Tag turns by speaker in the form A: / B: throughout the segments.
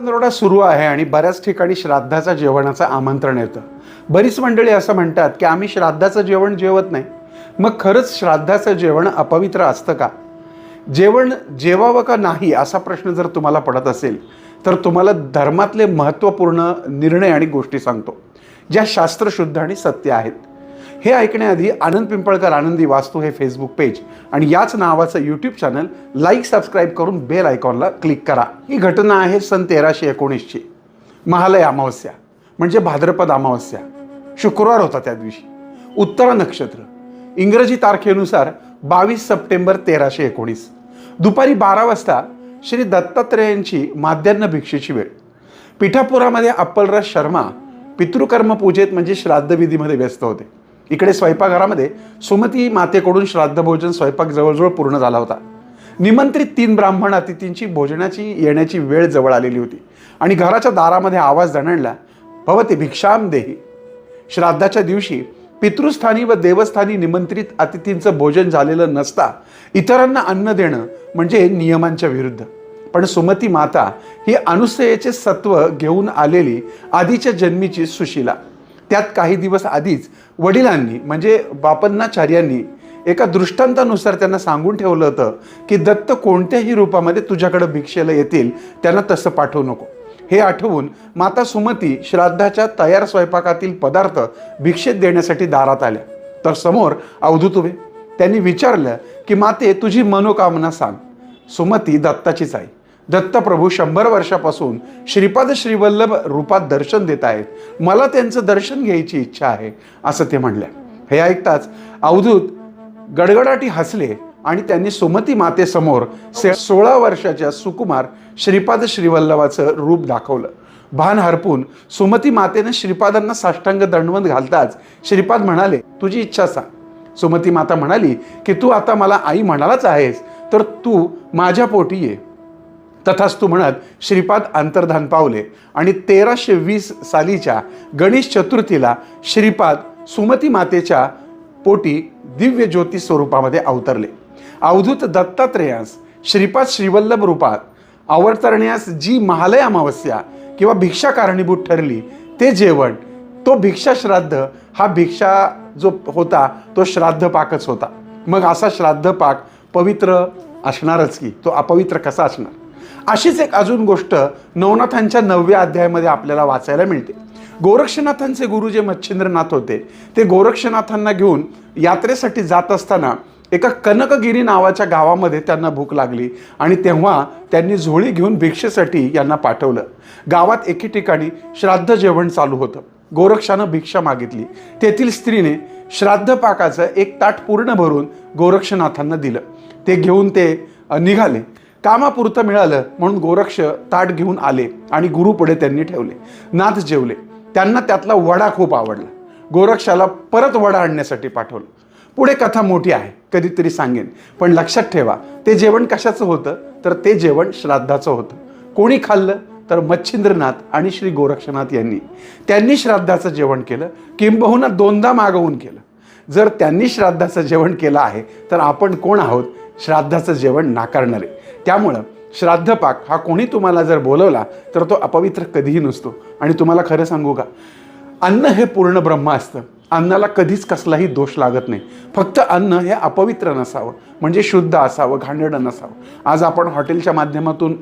A: रोडा सुरू आहे आणि बऱ्याच ठिकाणी श्राद्धाचा जेवणाचं आमंत्रण येतं. बरीच मंडळी असं म्हणतात की आम्ही श्राद्धाचं जेवण जेवत नाही. मग खरंच श्राद्धाचं जेवण अपवित्र असतं का? जेवण जेवावं का नाही असा प्रश्न जर तुम्हाला पडत असेल तर तुम्हाला धर्मातले महत्त्वपूर्ण निर्णय आणि गोष्टी सांगतो ज्या शास्त्रशुद्ध आणि सत्य आहेत. हे ऐकण्याआधी आनंद पिंपळकर आनंदी वास्तू हे फेसबुक पेज आणि याच नावाचं यूट्यूब चॅनल लाईक सबस्क्राईब करून बेल आयकॉनला क्लिक करा. ही घटना आहे सन तेराशे एकोणीसची. महालय अमावस्या म्हणजे भाद्रपद अमावस्या. शुक्रवार होता त्या दिवशी. उत्तरा नक्षत्र. इंग्रजी तारखेनुसार बावीस सप्टेंबर तेराशे एकोणीस. दुपारी बारा वाजता श्री दत्तात्रेयांची माध्यान्ह भिक्षेची वेळ. पिठापुरामध्ये अप्पलराज शर्मा पितृकर्म पूजेत म्हणजे श्राद्धविधीमध्ये व्यस्त होते. इकडे स्वयंपाकघरामध्ये सुमती मातेकडून श्राद्धभोजन स्वयंपाक जवळजवळ पूर्ण झाला होता. निमंत्रित तीन ब्राह्मण अतिथींची भोजनाची येण्याची वेळ जवळ आलेली होती. आणि घराच्या दारामध्ये आवाज दणणला भवते भिक्षाम देही. श्राद्धाच्या दिवशी पितृस्थानी व देवस्थानी निमंत्रित अतिथींचं भोजन झालेलं नसता इतरांना अन्न देणं म्हणजे नियमांच्या विरुद्ध. पण सुमती माता ही अनुसयेचे सत्व घेऊन आलेली आधीच्या जन्मीची सुशिला. त्यात काही दिवस आधीच वडिलांनी म्हणजे बापन्नाचार्यांनी एका दृष्टांतानुसार त्यांना सांगून ठेवलं होतं की दत्त कोणत्याही रूपामध्ये तुझ्याकडे भिक्षेला येतील त्यांना तसं पाठवू नको. हे आठवून माता सुमती श्राद्धाच्या तयार स्वयंपाकातील पदार्थ भिक्षेत देण्यासाठी दारात आल्या. तर समोर अवधूत उभे. त्यांनी विचारलं की माते तुझी मनोकामना सांग. सुमती दत्ताचीच आहे दत्तप्रभू शंभर वर्षापासून श्रीपाद श्रीवल्लभ रूपात दर्शन देत आहेत. मला त्यांचं दर्शन घ्यायची इच्छा आहे असं ते म्हणल्या. हे ऐकताच अवधूत गडगडाटी हसले आणि त्यांनी सुमती मातेसमोर से सोळा वर्षाच्या सुकुमार श्रीपाद श्रीवल्लभाचं रूप दाखवलं. भान हरपून सुमती मातेने श्रीपादांना साष्टांग दंडवत घालताच श्रीपाद म्हणाले तुझी इच्छा सांग. सुमती माता म्हणाली की तू आता मला आई म्हणालाच आहेस तर तू माझ्या पोटी ये. तथास्तू म्हणत श्रीपाद अंतर्धान पावले आणि तेराशे वीस सालीच्या गणेश चतुर्थीला श्रीपाद सुमती मातेच्या पोटी दिव्य ज्योती स्वरूपामध्ये अवतरले. अवधूत दत्तात्रेयास श्रीपाद श्रीवल्लभ रूपात अवतरण्यास जी महालय अमावस्या किंवा भिक्षा कारणीभूत ठरली ते जेवण तो भिक्षा श्राद्ध हा भिक्षा जो होता तो श्राद्ध पाकच होता. मग असा श्राद्ध पाक पवित्र असणारच की तो अपवित्र कसा असणार? अशीच एक अजून गोष्ट नवनाथांच्या नवव्या अध्यायामध्ये आपल्याला वाचायला मिळते. गोरक्षनाथांचे गुरु जे मच्छिंद्रनाथ होते. ते गोरक्षनाथांना घेऊन यात्रेसाठी जात असताना एका कनकगिरी नावाच्या गावामध्ये त्यांना भूक लागली आणि तेव्हा त्यांनी झोळी घेऊन भिक्षेसाठी यांना पाठवलं. गावात एके ठिकाणी श्राद्ध जेवण चालू होतं. गोरक्षानं भिक्षा मागितली. तेथील स्त्रीने श्राद्ध पाकाचं एक ताट पूर्ण भरून गोरक्षनाथांना दिलं. ते घेऊन ते निघाले. कामापुरतं मिळालं म्हणून गोरक्ष ताट घेऊन आले आणि गुरुपुढे त्यांनी ठेवले. नाथ जेवले. त्यांना त्यातला वडा खूप आवडला. गोरक्षाला परत वडा आणण्यासाठी पाठवलं. पुढे कथा मोठी आहे कधीतरी सांगेन. पण लक्षात ठेवा ते जेवण कशाचं होतं? तर ते जेवण श्राद्धाचं होतं. कोणी खाल्लं? तर मच्छिंद्रनाथ आणि श्री गोरक्षनाथ यांनी. त्यांनी श्राद्धाचं जेवण केलं. किंबहुना दोनदा मागवून केलं. जर त्यांनी श्राद्धाचं जेवण केलं आहे तर आपण कोण आहोत? श्राद्धाचं जेवण नाकारणारे त्यामुळं श्राद्धपाक हा कोणी तुम्हाला जर बोलवला तर तो अपवित्र कधीही नसतो. आणि तुम्हाला खरं सांगू का? अन्न हे पूर्ण ब्रह्म असतं. अन्नाला कधीच कसलाही दोष लागत नाही. फक्त अन्न हे अपवित्र नसावं. म्हणजे शुद्ध असावं घाणेरडं नसावं. आज आपण हॉटेलच्या माध्यमातून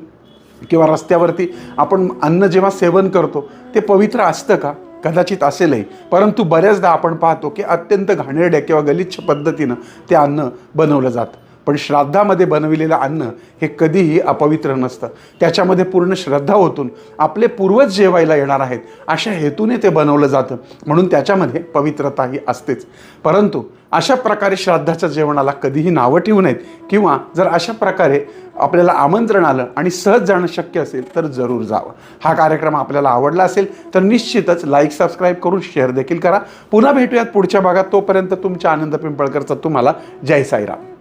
A: किंवा रस्त्यावरती आपण अन्न जेव्हा सेवन करतो ते पवित्र असतं का? कदाचित असेलही. परंतु बऱ्याचदा आपण पाहतो की अत्यंत घाणेरड्या किंवा गलिच्छ पद्धतीनं ते अन्न बनवलं जातं. पण श्राद्धामध्ये बनविलेलं अन्न हे कधीही अपवित्र नसतं. त्याच्यामध्ये पूर्ण श्रद्धा होतून आपले पूर्वज जेवायला येणार आहेत अशा हेतूने ते बनवलं जातं. म्हणून त्याच्यामध्ये पवित्रताही असतेच. परंतु अशा प्रकारे श्राद्धाच्या जेवणाला कधीही नावं ठेवू नयेत किंवा जर अशा प्रकारे आपल्याला आमंत्रण आलं आणि सहज जाणं शक्य असेल तर जरूर जावं. हा कार्यक्रम आपल्याला आवडला असेल तर निश्चितच लाईक सबस्क्राईब करून शेअर देखील करा. पुन्हा भेटूयात पुढच्या भागात. तोपर्यंत तुमच्या आनंद पिंपळकरचा तुम्हाला जय साईराम.